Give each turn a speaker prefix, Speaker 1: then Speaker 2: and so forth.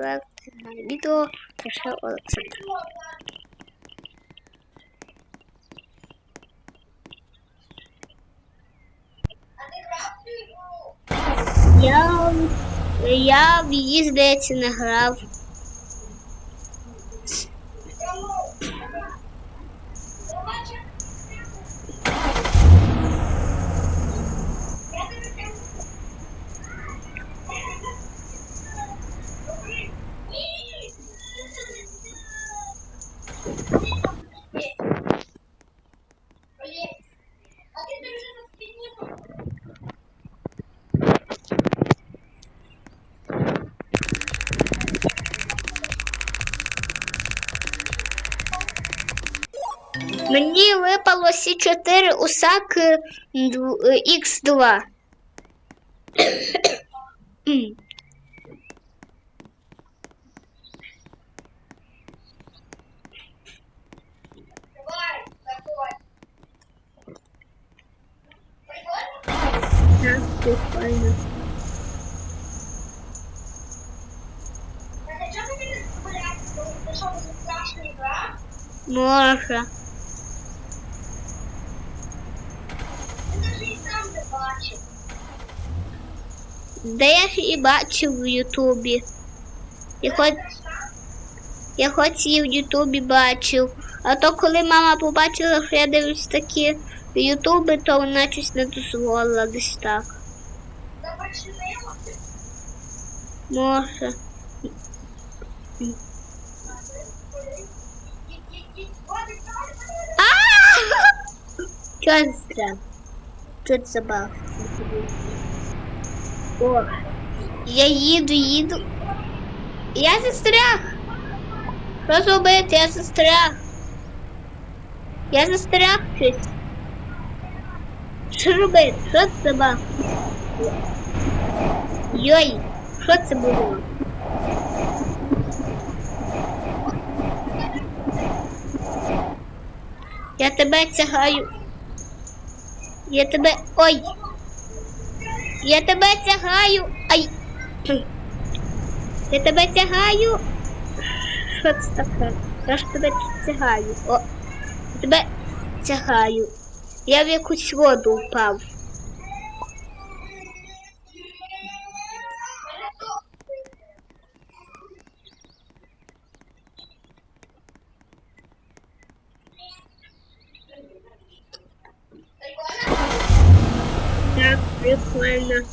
Speaker 1: проекти на відео прийшов Олександр. Я, я в її, здається, не грав. Мені випало С4 Усак е, ду- е, Х2. Так, прикольно. Може. Де я і бачив в Ютубі. Я хоч, я хоч і в Ютубі бачив. А то коли мама побачила, що я дивлюсь такі Ютуби, то вона щось не дозволила десь так. Може. Що це? Що це забав? О, я їду, їду. Я застряг. Що зробити? Я застряг. Я застряг щось. Що робити? Що це забав? Йой, що це було? Я тебе тягаю. Я тебе. Ой! Я тебе тягаю. Ай! Я тебе тягаю. Що це таке? Я ж тебе тягаю. О, тебе тягаю. Я в якусь воду впав. Так, прикольно.